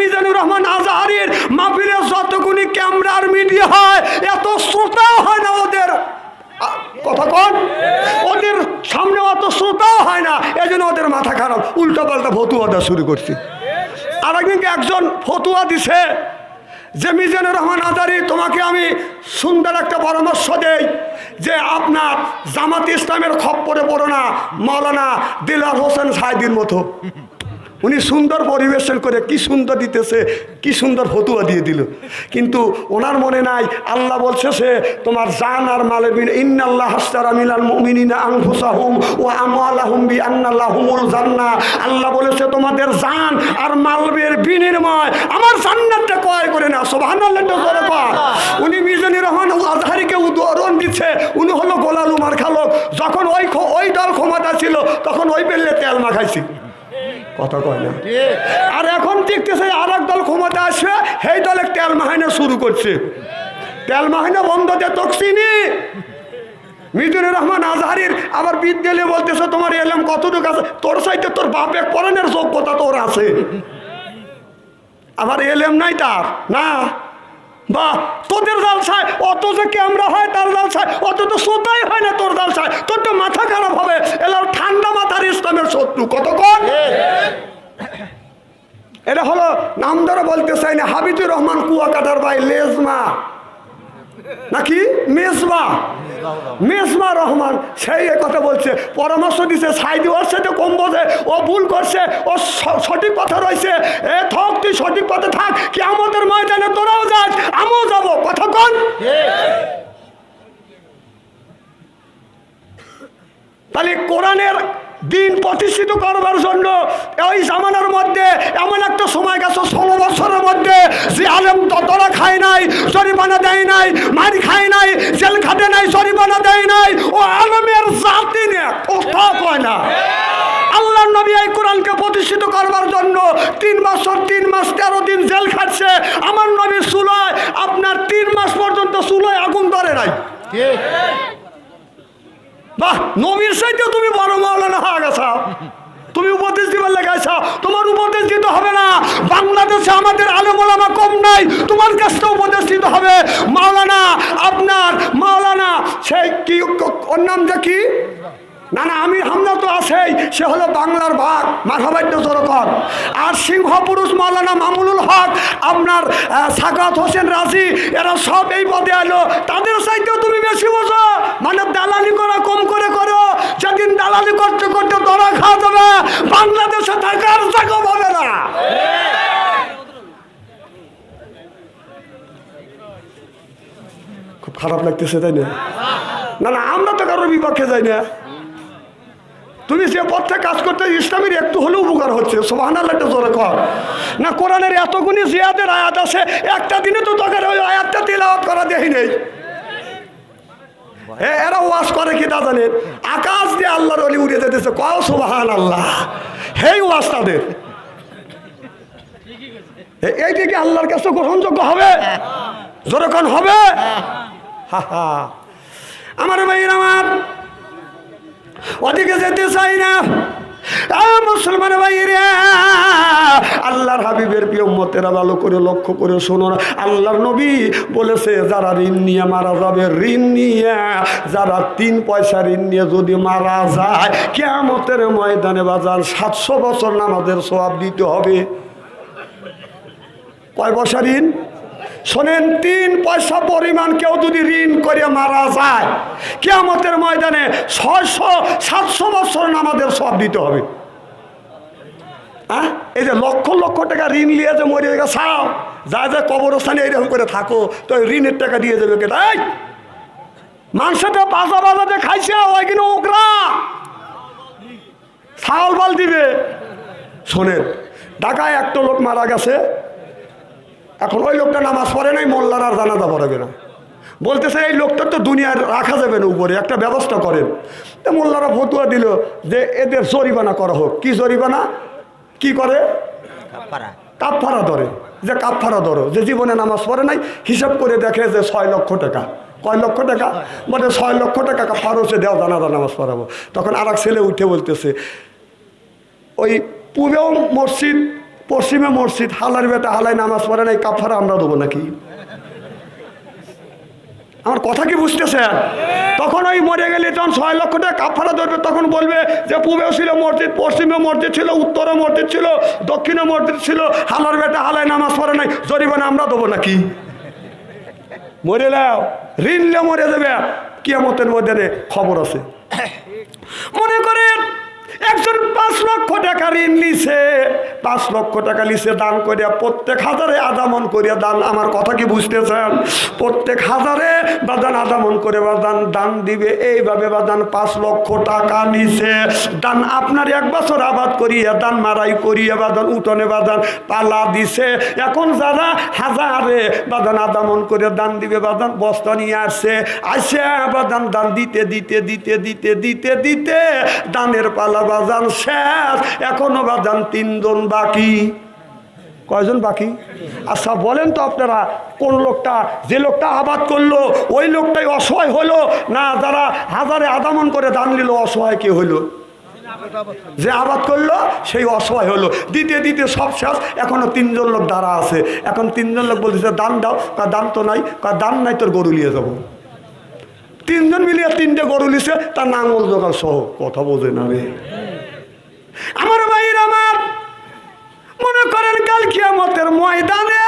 মিজানুর রহমান আজহারির মাহফিলে যতগুলি ক্যামেরার মিডিয়া হয়, এত শ্রোতাও হয় না ওদের। কথা কন? ওদের সামনে অত শ্রোতাও হয় না এই জন্য ওদের মাথা খারাপ। উল্টো পাল্টা ফতুয়া দেওয়া শুরু করছে। আর একদিনকে একজন ফতুয়া দিছে যে, মিজানুর রহমান আজারি তোমাকে আমি সুন্দর একটা পরামর্শ দেই যে, আপনার জামাত ইসলামের খপ্পরে পড়ো না, মৌলানা দিলার হোসেন সাহেদির মতো। উনি সুন্দর পরিবেশন করে কি সুন্দর দিতেছে, কি সুন্দর ফতুয়া দিয়ে দিল। কিন্তু ওনার মনে নাই, আল্লাহ বলছে সে, তোমার জান আর মালের বিন ইন্নাল্লাহ হাস্তারা মিলাল মুমিনিনা আনফুসাহুম ও আমওয়ালাহুম বি আন্নাল্লাহুমুল জান্নাহ আল্লাহ বলেছে, তোমাদের জান আর মালবের বিনিময় আমার জান্নাতটা ক্রয় করে না সুবহানাল্লাহ জোরে কর উনি মিজানুর রহমান আজহারিকে উদাহরণ দিচ্ছে। উনি হলো গোলাল উমার খালক। যখন ওই ওই দল ক্ষমতা ছিল, তখন ওই বেললে তেল মাখাইছি। কথা কয় না। আর এখন দেখতেছে আর এক দল ক্ষমতা আসবে সেই দলে তেল মাহিনা শুরু করছে। তেল মাহাইনা বন্ধ দিয়ে তকসিনি মিজুর রহমান আজহারির আবার বিদ্যালয়ে বলতেছে তোমার এলাম কতটুকু আছে? তোর সাইতে তোর বাপে পড়ানোর যোগ্যতা তোর আছে। আবার এলেম নাই তার। না। বা, তোদের জালসায় অত যে ক্যামেরা হয়, তার জালসায় অত তো শ্রোতাই হয় না তোর জালসায়। তোর তো মাথা খারাপ হবে। এলার ঠান্ডা মাথার ইসলামের শত্রু। কতক্ষণ এটা হলো, নাম ধরে বলতে চাই না হাবিজুর রহমান কুয়াকাটার ভাই, লেজমা। নাকি? মেজবা মেজবা রহমান, সেই কথা বলছে। পরামর্শ দিছে সাইদি ওর সাথে কম বোঝে ও ভুল করছে, ও সঠিক কথা রয়েছে। এ থাক, তুই সঠিক পথে থাক কি আমাদের ময়দানে তোরাও যাস, আমিও যাব। কথা কন। তাহলে কোরআনের দিন প্রতিষ্ঠিত করবার জন্য ওই জামানার মধ্যে এমন একটা সময় গেছে আলেম ততরা খায় নাই, জরিমানা দেয় নাই, মারি খায় নাই, জেল খাটে নাই, জরিমানা দেয় নাই, ও আলমের জাতি নে কোথাও কয় না। আল্লাহ নবী এই কোরআনকে প্রতিষ্ঠিত করবার জন্য তিন বছর, তিন মাস, তেরো দিন জেল খাটছে। আমার নবী সুলয় আপনার তিন মাস পর্যন্ত সুলয় আগুন ধরে নাই বাহ নবীর সাইতে তুমি বড় মাওলানা হয়ে গেছ তুমি উপদেশ দিবার লেগেছ তোমার উপদেশ দিতে হবে না বাংলাদেশে আমাদের আলমোলামা কম নাই। তোমার কাছটা উপদেশ দিতে হবে। মাওলানা আপনার মাওলানা সেই কি ওর নামটা কি? না না আমি হামলা তো আছেই। সে হলো বাংলার ভাগ মাথাবাদ্য জোরকর আর সিংহ পুরুষ মাওলানা মামুনুল হক, আপনার সাকাত হোসেন রাজি, এরা সব এই পদে এলো তাদের সাইতেও তুমি বেশি বোঝো। মানে দালালি করা কম করে করো। যেদিন দালালি করতে করতে ধরা খাওয়া যাবে, বাংলাদেশে থাকার জায়গা পাবে না খুব খারাপ লাগতেছে, তাই না? না না, আমরা তো কারোর বিপক্ষে যাই না। তুমি যে পথে কাজ করতে ইসলামের একটু হলেও উপকার হচ্ছে সোহান আল্লাহটা জোরে না, কোরআনের এতগুলি জিয়াদের আয়াত আছে, একটা দিনে তো তোকে ওই আয়াতটা তিলাওয়াত করা দেই নেই। এরা ওয়াশ করে কি তা জানে? আকাশ দিয়ে আল্লাহর অলি উড়ে যেতেছে, কও সোহান আল্লাহ হেই ওয়াশ তাদের। এইটা কি আল্লাহর কাছে গ্রহণযোগ্য হবে? যেরকম হবে? হা আমার ভাইয়ের আমার। ওদিকে যেতে চাই না। মুসলমান ভাইরা আল্লাহর হাবিবের প্রিয় মতেরা ভালো করে, লক্ষ্য করে শোনো না। আল্লাহর নবী বলেছে, যারা ঋণ নিয়ে মারা যাবে, ঋণ নিয়ে, যারা তিন পয়সা ঋণ নিয়ে যদি মারা যায় কেমতের ময়দানে বাজার সাতশো বছর নামাজের সবাব দিতে হবে। কয় বছর ঋণ? শোনেন, তিন পয়সা পরিমাণ কেউ যদি ঋণ করে মারা যায়, কেয়ামতের ময়দানে ছয়শো, সাতশো বছর আমাদের সব দিতে হবে। হ্যাঁ এই যে লক্ষ লক্ষ টাকা ঋণ নিয়ে যে মরে গেছাও যা যা কবরস্থানে এইরকম করে থাকো, তো ঋণের টাকা দিয়ে দেবে এই! মাংসটা বাজা বাজাতে খাইছে, ওই কিনা ওকরা। ছাল বাল দিবে। শোনেন, ঢাকায় একটা লোক মারা গেছে এখন ওই লোকটা নামাজ পড়ে নাই মোল্লার আর জানাজা পড়াবে না বলতেছে এই লোকটা তো দুনিয়ার রাখা যাবে না উপরে একটা ব্যবস্থা করেন। তো মোল্লারা ফতুয়া দিল যে এদের জরিমানা করা হোক। কি জরিমানা? কি করে? কাপফারা। ধরে। যে কাপফারা ধরো যে জীবনে নামাজ পড়ে নাই হিসাব করে দেখে যে ছয় লক্ষ টাকা। কয় লক্ষ টাকা? মানে ছয় লক্ষ টাকা কাপফার দেওয়া দেও জানাজা নামাজ পড়াবো। তখন আর ছেলে উঠে বলতেছে ওই পূবেও মসজিদ পশ্চিমে মসজিদ, হালার বেটা হালাই নামাজ পড়ে নাই, কাফারা আমরা দেবো নাকি? আমার কথা কি বুঝতেছেন? তখন ওই মরে গেলে যখন ছয় লক্ষ টাকা কাফারা ধরবে, তখন বলবে যে পূবেও ছিল মসজিদ, পশ্চিমে মসজিদ ছিল, উত্তরে মসজিদ ছিল, দক্ষিণে মসজিদ ছিল, হালার বেটা হালাই নামাজ পড়ে নাই, জরিমানা আমরা দেবো নাকি? মরে নাও ঋণ নিয়ে মরে যাবে, কিয়ামতের মধ্যে খবর আছে। মনে করেন একজন পাঁচ লক্ষ টাকা ঋণ লিছে পাঁচ লক্ষ টাকা লিছে দান করিয়া প্রত্যেক হাজারে আদামন করিয়া দান। আমার কথা কি বুঝতেছেন? প্রত্যেক হাজারে বাদান আদামন করে বাদান, দান দিবে, এইভাবে বাদান পাঁচ লক্ষ টাকা নিছে। দান আপনার এক বছর আবাদ করিয়া, দান মারাই করিয়া বাদান, উঠোনে বাদান পালা দিছে। এখন যারা হাজারে বাদান আদামন করে দান দিবে, বাদান বস্তা নিয়ে আসছে। আসে বাদান দান দিতে দিতে দিতে দিতে দিতে দিতে দানের পালা বাজান শেষ, এখনও বাদান তিনজন বাকি। কয়জন বাকি? আচ্ছা বলেন তো আপনারা, কোন লোকটা, যে লোকটা আবাদ করল, ওই লোকটাই অসহায় হলো, না যারা হাজারে আদামন করে দান নিল অসহায় কে হলো? যে আবাদ করল, সেই অসহায় হলো। দিতে দিতে সব শেষ, এখনও তিনজন লোক দাঁড়া আছে। এখন তিনজন লোক বলতেছে, দান দাও। কার দান তো নাই। কার দান নাই, তোর গরু নিয়ে যাব। তিনজন মিলিয়ে তিনটে গরু নিছে, তার নাঙ্গল জোগাল সহ। কথা বোঝে না রে। আমার ভাইয়ের আমার মনে করেন কাল কিয়ামতের ময়দানে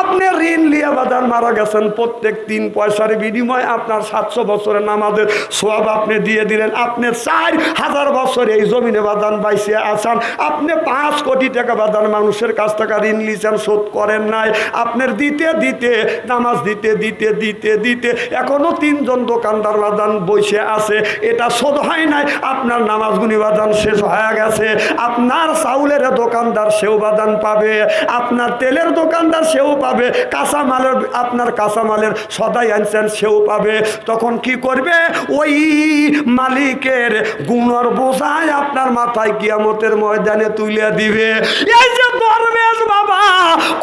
আপনি ঋণ লিয়া বাদান মারা গেছেন, প্রত্যেক তিন পয়সার বিনিময়ে আপনার সাতশো বছরের নামাজের সব আপনি দিয়ে দিলেন। আপনি চার হাজার বছর এই জমিনে বাদান বাইসে আসান আপনি পাঁচ কোটি টাকা বাদান মানুষের কাছ থেকে ঋণ লিছেন শোধ করেন নাই। আপনার দিতে দিতে, নামাজ দিতে দিতে দিতে দিতে এখনও তিনজন দোকানদার বাদান বসে আছে। এটা শোধ হয় নাই, আপনার নামাজগুনি বাদান শেষ হয়ে গেছে। আপনার চাউলের দোকানদার সেও বাদান পাবে। আপনার তেলের দোকানদার সেও পাবে। কাঁচা মালের আপনার কাঁচামালের সদাই আনছেন, সেও পাবে। তখন কি করবে? ওই মালিকের গুণর বোঝায় আপনার মাথায় কিয়ামতের ময়দানে তুলে দিবে। এই যে দরবেশ বাবা,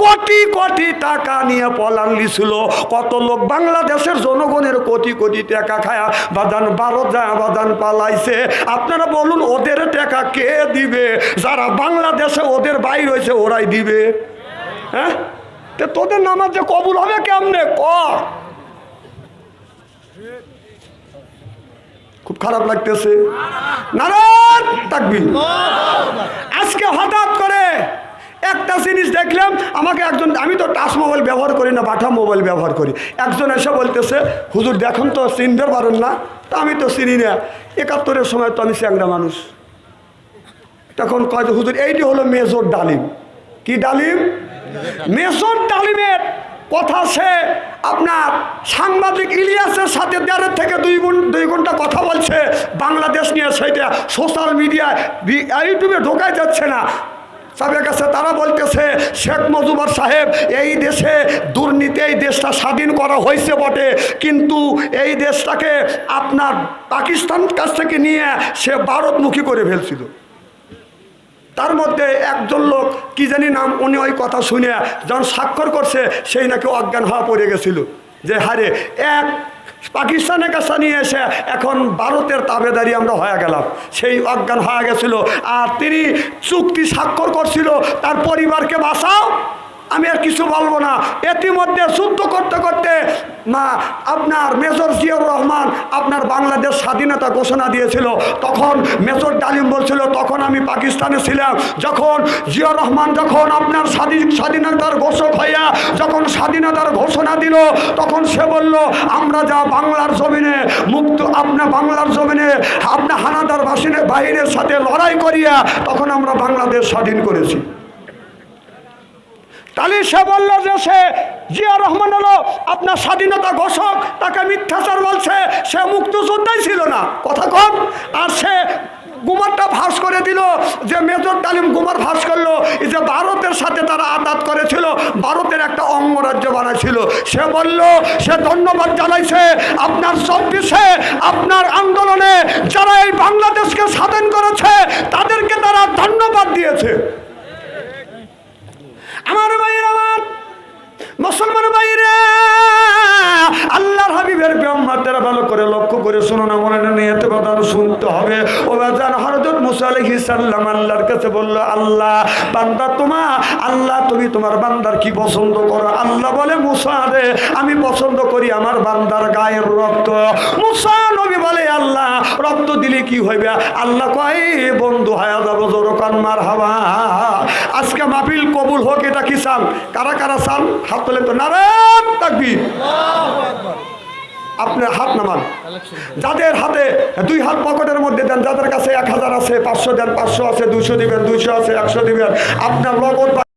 কোটি কোটি টাকা নিয়ে পলান লিছিল। কত লোক বাংলাদেশের জনগণের কোটি কোটি টাকা খায়া বাদান ভারত যায়, বাদান পালাইছে। আপনারা বলুন, ওদের টাকা কে দিবে? যারা বাংলাদেশে ওদের বাইর হয়েছে, ওরাই দিবে। হ্যাঁ? তোদের নামাজ যে কবুল হবে কেমনে? ক? খুব খারাপ লাগতেছে। তাকবীর। আজকে হঠাৎ করে একটা জিনিস দেখলাম, আমাকে একজন, আমি তো টাচ মোবাইল ব্যবহার করি না, বাটা মোবাইল ব্যবহার করি। একজন এসে বলতেছে, হুজুর, দেখুন তো চিনতে পারেন না? তা আমি তো চিনি না। একাত্তরের সময় তো আমি চ্যাংরা মানুষ। তখন কয় হুজুর, এইটি হলো মেজর ডালিম। কি ডালিম? মেজর ডালিমের কথা সে আপনার সাংবাদিক ইলিয়াসের সাথে দেড়ের থেকে দুই দুই ঘণ্টা কথা বলছে। বাংলাদেশ নিয়ে সেইটা সোশ্যাল মিডিয়ায় ইউটিউবে ঢোকাই যাচ্ছে না। সাহেবের কাছে তারা বলতেছে, শেখ মুজিবুর সাহেব, এই দেশে দুর্নীতি, এই দেশটা স্বাধীন করা হয়েছে বটে। কিন্তু এই দেশটাকে আপনার পাকিস্তান কাছ থেকে নিয়ে সে ভারতমুখী করে ফেলছিল। তার মধ্যে একজন লোক, কি জানি নাম, উনি ওই কথা শুনে যখন স্বাক্ষর করছে, সেই নাকি অজ্ঞান হওয়া পড়ে গেছিল। যে হারে, এক পাকিস্তানের কাছে নিয়ে এসে এখন ভারতের তাবেদারি আমরা হয়ে গেলাম। সেই অজ্ঞান হয়ে গেছিল। আর তিনি চুক্তি স্বাক্ষর করছিল, তার পরিবারকে বাঁচাও। আমি আর কিছু বলব না। ইতিমধ্যে শুদ্ধ করতে করতে মা, আপনার মেজর জিয়াউর রহমান আপনার বাংলাদেশ স্বাধীনতা ঘোষণা দিয়েছিল। তখন মেজর ডালিম বলছিল, তখন আমি পাকিস্তানে ছিলাম। যখন জিয়াউর রহমান যখন আপনার স্বাধীন, স্বাধীনতার ঘোষক হইয়া যখন স্বাধীনতার ঘোষণা দিল, তখন সে বলল, আমরা যা বাংলার জমিনে মুক্ত আপনার বাংলার জমিনে আপনার হানাদার বাসিনের বাহিনীর সাথে লড়াই করিয়া তখন আমরা বাংলাদেশ স্বাধীন করেছি। তাহলে সে বলল যে সে জিয়া রহমান হলো আপনার স্বাধীনতা ঘোষক, তাকে মিথ্যাচার বলছে, সে মুক্তযোদ্ধাই ছিল না। কথা কম। আর সে গুমারটা ভাস করে দিল, যে মেজর তালিম গুমার ভাস করল যে ভারতের সাথে তারা আদাত করেছিল, ভারতের একটা অঙ্গরাজ্য বানাইছিল। সে বলল, সে ধন্যবাদ জানাইছে আপনার চব্বিশে, আপনার আন্দোলনে যারা এই বাংলাদেশকে স্বাধীন করেছে, তাদেরকে তারা ধন্যবাদ দিয়েছে। আমার ভাইয়ের আমার মুসলমান ভাইরে আল্লাহর হাবিবের ব্রহ্মাতেরা ভালো করে লক্ষ্য করে শুনো না মনে নিয়ে বাদান শুনতে হবে। ও বাজান হরজত মুসা আলাইহিস সালাম আল্লাহর কাছে বলল, আল্লাহ, বান্দা তোমা, আল্লাহ, তুমি তোমার বান্দার কি পছন্দ করো? আল্লাহ বলে, মুসা রে, আমি পছন্দ করি আমার বান্দার গায়ের রক্ত। মুসা নবী বলে, আল্লাহ, রক্ত দিলে কি হইবে? আল্লাহ কয়, বন্ধু, হায়া যাব জোরকান মার হাওয়া আজকে মাহফিল কবুল হোক, এটা কি চান কারা কারা চান হাত তোলেন তো। নারায়ণ আপনার হাত নামান। যাদের হাতে দুই হাত পকেটের মধ্যে দেন, যাদের কাছে এক হাজার আছে, পাঁচশো দেন, পাঁচশো আছে দুশো দিবেন, দুইশো আছে, একশো দিবেন, আপনার বা-